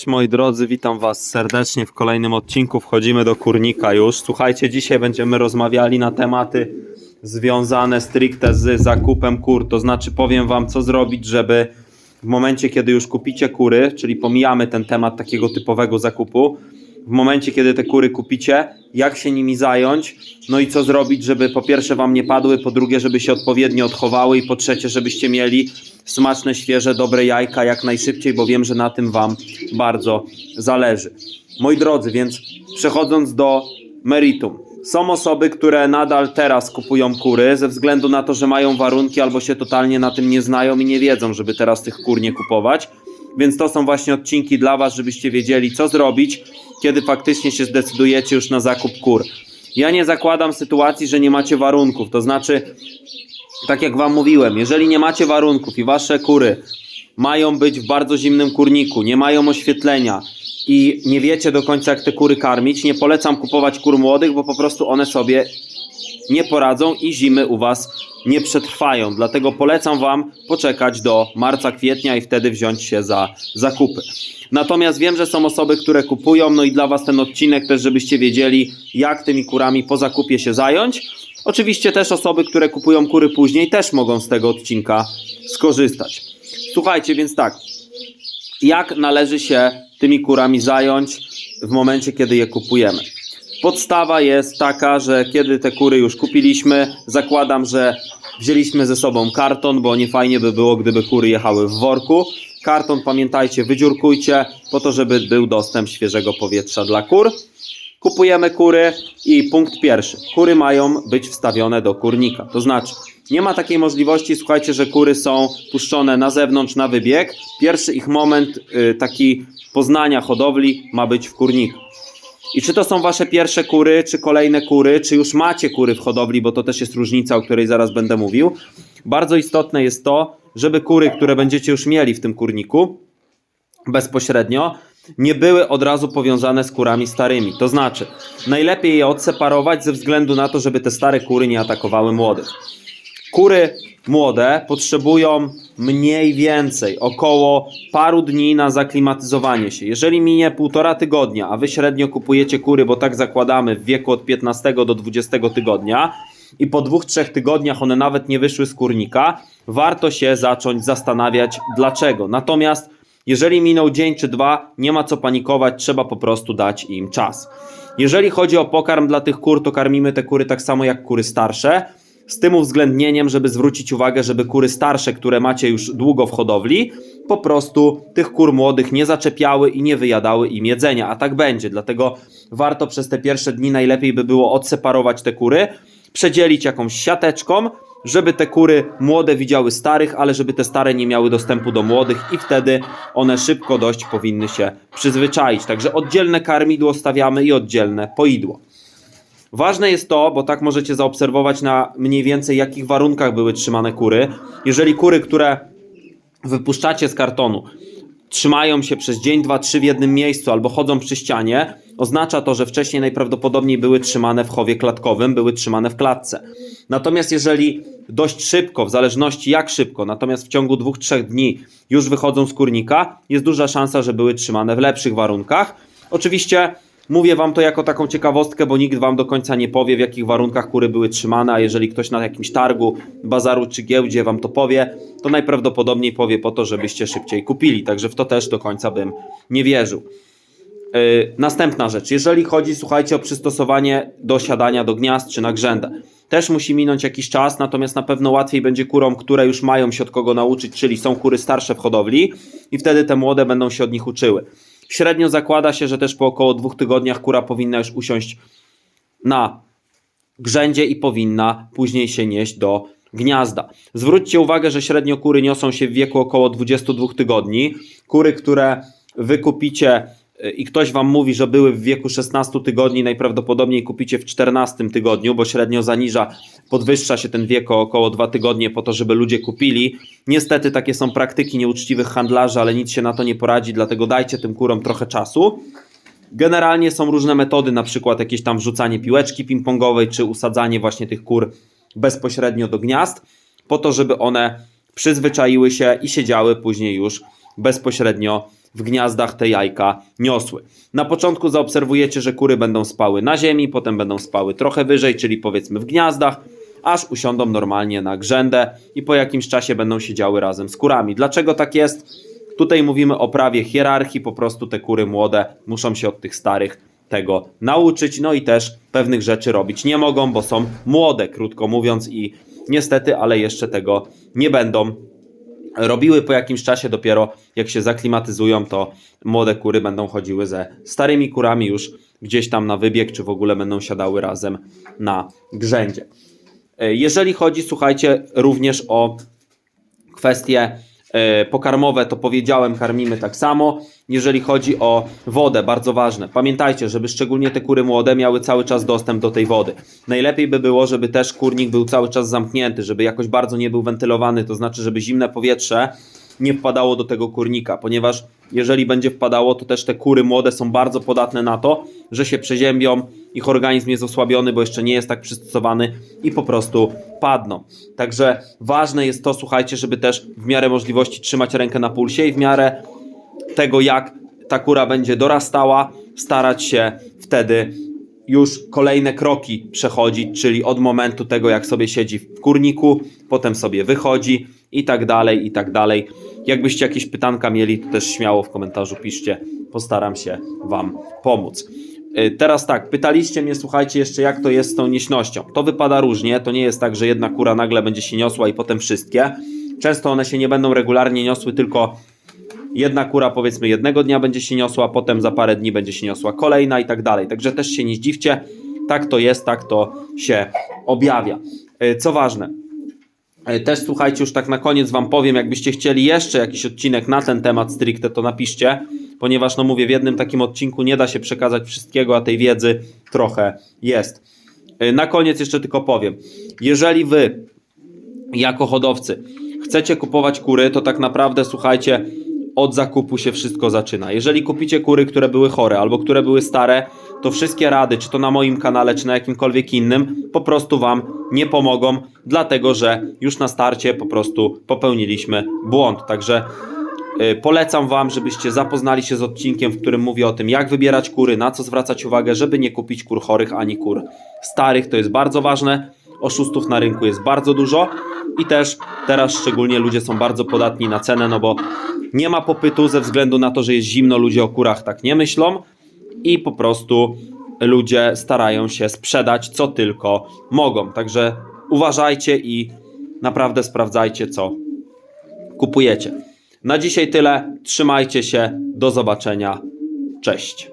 Cześć moi drodzy, witam was serdecznie w kolejnym odcinku. Wchodzimy do kurnika już. Słuchajcie, dzisiaj będziemy rozmawiali na tematy związane stricte z zakupem kur. To znaczy powiem wam co zrobić, żeby w momencie kiedy już kupicie kury, czyli pomijamy ten temat takiego typowego zakupu, w momencie kiedy te kury kupicie, jak się nimi zająć, no i co zrobić, żeby po pierwsze wam nie padły, po drugie, żeby się odpowiednio odchowały i po trzecie, żebyście mieli smaczne, świeże, dobre jajka jak najszybciej, bo wiem, że na tym wam bardzo zależy. Moi drodzy, więc przechodząc do meritum. Są osoby, które nadal teraz kupują kury ze względu na to, że mają warunki albo się totalnie na tym nie znają i nie wiedzą, żeby teraz tych kur nie kupować. Więc to są właśnie odcinki dla Was, żebyście wiedzieli, co zrobić, kiedy faktycznie się zdecydujecie już na zakup kur. Ja nie zakładam sytuacji, że nie macie warunków. To znaczy, tak jak Wam mówiłem, jeżeli nie macie warunków i Wasze kury mają być w bardzo zimnym kurniku, nie mają oświetlenia i nie wiecie do końca, jak te kury karmić, nie polecam kupować kur młodych, bo po prostu one sobie nie poradzą i zimy u Was nie przetrwają. Dlatego polecam Wam poczekać do marca, kwietnia i wtedy wziąć się za zakupy. Natomiast wiem, że są osoby, które kupują, no i dla Was ten odcinek też, żebyście wiedzieli, jak tymi kurami po zakupie się zająć. Oczywiście też osoby, które kupują kury później, też mogą z tego odcinka skorzystać. Słuchajcie, więc tak, jak należy się tymi kurami zająć w momencie, kiedy je kupujemy? Podstawa jest taka, że kiedy te kury już kupiliśmy, zakładam, że wzięliśmy ze sobą karton, bo nie fajnie by było, gdyby kury jechały w worku. Karton pamiętajcie, wydziurkujcie po to, żeby był dostęp świeżego powietrza dla kur. Kupujemy kury i punkt pierwszy. Kury mają być wstawione do kurnika. To znaczy, nie ma takiej możliwości, słuchajcie, że kury są puszczone na zewnątrz na wybieg. Pierwszy ich moment y, taki poznania hodowli ma być w kurniku. I czy to są wasze pierwsze kury, czy kolejne kury, czy już macie kury w hodowli, bo to też jest różnica, o której zaraz będę mówił. Bardzo istotne jest to, żeby kury, które będziecie już mieli w tym kurniku bezpośrednio, nie były od razu powiązane z kurami starymi. To znaczy, najlepiej je odseparować ze względu na to, żeby te stare kury nie atakowały młodych. Kury młode potrzebują mniej więcej około paru dni na zaklimatyzowanie się. Jeżeli minie półtora tygodnia, a wy średnio kupujecie kury, bo tak zakładamy w wieku od 15 do 20 tygodnia i po dwóch, trzech tygodniach one nawet nie wyszły z kurnika, warto się zacząć zastanawiać dlaczego. Natomiast jeżeli minął dzień czy dwa, nie ma co panikować, trzeba po prostu dać im czas. Jeżeli chodzi o pokarm dla tych kur, to karmimy te kury tak samo jak kury starsze z tym uwzględnieniem, żeby zwrócić uwagę, żeby kury starsze, które macie już długo w hodowli, po prostu tych kur młodych nie zaczepiały i nie wyjadały im jedzenia, a tak będzie. Dlatego warto przez te pierwsze dni najlepiej by było odseparować te kury, przedzielić jakąś siateczką, żeby te kury młode widziały starych, ale żeby te stare nie miały dostępu do młodych i wtedy one szybko dość powinny się przyzwyczaić. Także oddzielne karmidło stawiamy i oddzielne poidło. Ważne jest to, bo tak możecie zaobserwować na mniej więcej jakich warunkach były trzymane kury. Jeżeli kury, które wypuszczacie z kartonu, trzymają się przez dzień, dwa, trzy w jednym miejscu albo chodzą przy ścianie, oznacza to, że wcześniej najprawdopodobniej były trzymane w chowie klatkowym, były trzymane w klatce. Natomiast jeżeli dość szybko, w zależności jak szybko, natomiast w ciągu dwóch, trzech dni już wychodzą z kurnika, jest duża szansa, że były trzymane w lepszych warunkach. Oczywiście Mówię wam to jako taką ciekawostkę, bo nikt wam do końca nie powie, w jakich warunkach kury były trzymane, a jeżeli ktoś na jakimś targu, bazaru czy giełdzie wam to powie, to najprawdopodobniej powie po to, żebyście szybciej kupili. Także w to też do końca bym nie wierzył. Yy, następna rzecz. Jeżeli chodzi, słuchajcie, o przystosowanie do siadania do gniazd czy na grzędę. Też musi minąć jakiś czas, natomiast na pewno łatwiej będzie kurom, które już mają się od kogo nauczyć, czyli są kury starsze w hodowli i wtedy te młode będą się od nich uczyły. Średnio zakłada się, że też po około dwóch tygodniach kura powinna już usiąść na grzędzie i powinna później się nieść do gniazda. Zwróćcie uwagę, że średnio kury niosą się w wieku około 22 tygodni. Kury, które wykupicie i ktoś wam mówi, że były w wieku 16 tygodni, najprawdopodobniej kupicie w 14 tygodniu, bo średnio zaniża, podwyższa się ten wiek o około 2 tygodnie po to, żeby ludzie kupili. Niestety takie są praktyki nieuczciwych handlarzy, ale nic się na to nie poradzi, dlatego dajcie tym kurom trochę czasu. Generalnie są różne metody, na przykład jakieś tam wrzucanie piłeczki ping-pongowej, czy usadzanie właśnie tych kur bezpośrednio do gniazd, po to, żeby one przyzwyczaiły się i siedziały później już bezpośrednio w gniazdach te jajka niosły. Na początku zaobserwujecie, że kury będą spały na ziemi, potem będą spały trochę wyżej, czyli powiedzmy w gniazdach, aż usiądą normalnie na grzędę i po jakimś czasie będą siedziały razem z kurami. Dlaczego tak jest? Tutaj mówimy o prawie hierarchii, po prostu te kury młode muszą się od tych starych tego nauczyć, no i też pewnych rzeczy robić nie mogą, bo są młode, krótko mówiąc, i niestety, ale jeszcze tego nie będą robiły po jakimś czasie dopiero jak się zaklimatyzują, to młode kury będą chodziły ze starymi kurami już gdzieś tam na wybieg, czy w ogóle będą siadały razem na grzędzie. E, Jeżeli chodzi, słuchajcie, również o kwestie e, pokarmowe, to powiedziałem, karmimy tak samo. Jeżeli chodzi o wodę, bardzo ważne. Pamiętajcie, żeby szczególnie te kury młode miały cały czas dostęp do tej wody. Najlepiej by było, żeby też kurnik był cały czas zamknięty, żeby jakoś bardzo nie był wentylowany, to znaczy, żeby zimne powietrze nie wpadało do tego kurnika, ponieważ jeżeli będzie wpadało, to też te kury młode są bardzo podatne na to, że się przeziębią, ich organizm jest osłabiony, bo jeszcze nie jest tak przystosowany i po prostu padną. Także ważne jest to, słuchajcie, żeby też w miarę możliwości trzymać rękę na pulsie i w miarę tego, jak ta kura będzie dorastała, starać się wtedy już kolejne kroki przechodzić, czyli od momentu tego, jak sobie siedzi w kurniku, potem sobie wychodzi i tak dalej, i tak dalej. Jakbyście jakieś pytanka mieli, to też śmiało w komentarzu piszcie, postaram się Wam pomóc. Y, Teraz tak, pytaliście mnie, słuchajcie, jeszcze jak to jest z tą nieśnością. To wypada różnie, to nie jest tak, że jedna kura nagle będzie się niosła i potem wszystkie. Często one się nie będą regularnie niosły, tylko jedna kura powiedzmy jednego dnia będzie się niosła, potem za parę dni będzie się niosła kolejna i tak dalej. Także też się nie zdziwcie, tak to jest, tak to się objawia. Y, Co ważne, też słuchajcie, już tak na koniec Wam powiem, jakbyście chcieli jeszcze jakiś odcinek na ten temat stricte, to napiszcie, ponieważ no mówię, w jednym takim odcinku nie da się przekazać wszystkiego, a tej wiedzy trochę jest. Y, Na koniec jeszcze tylko powiem, jeżeli Wy jako hodowcy chcecie kupować kury, to tak naprawdę słuchajcie, od zakupu się wszystko zaczyna. Jeżeli kupicie kury, które były chore albo które były stare, to wszystkie rady, czy to na moim kanale, czy na jakimkolwiek innym, po prostu Wam nie pomogą, dlatego że już na starcie po prostu popełniliśmy błąd. Także y, polecam Wam, żebyście zapoznali się z odcinkiem, w którym mówię o tym, jak wybierać kury, na co zwracać uwagę, żeby nie kupić kur chorych ani kur starych. To jest bardzo ważne. Oszustów na rynku jest bardzo dużo i też teraz szczególnie ludzie są bardzo podatni na cenę, no bo nie ma popytu ze względu na to, że jest zimno, ludzie o kurach tak nie myślą i po prostu ludzie starają się sprzedać co tylko mogą. Także uważajcie i naprawdę sprawdzajcie, co kupujecie. Na dzisiaj tyle. Trzymajcie się. Do zobaczenia. Cześć.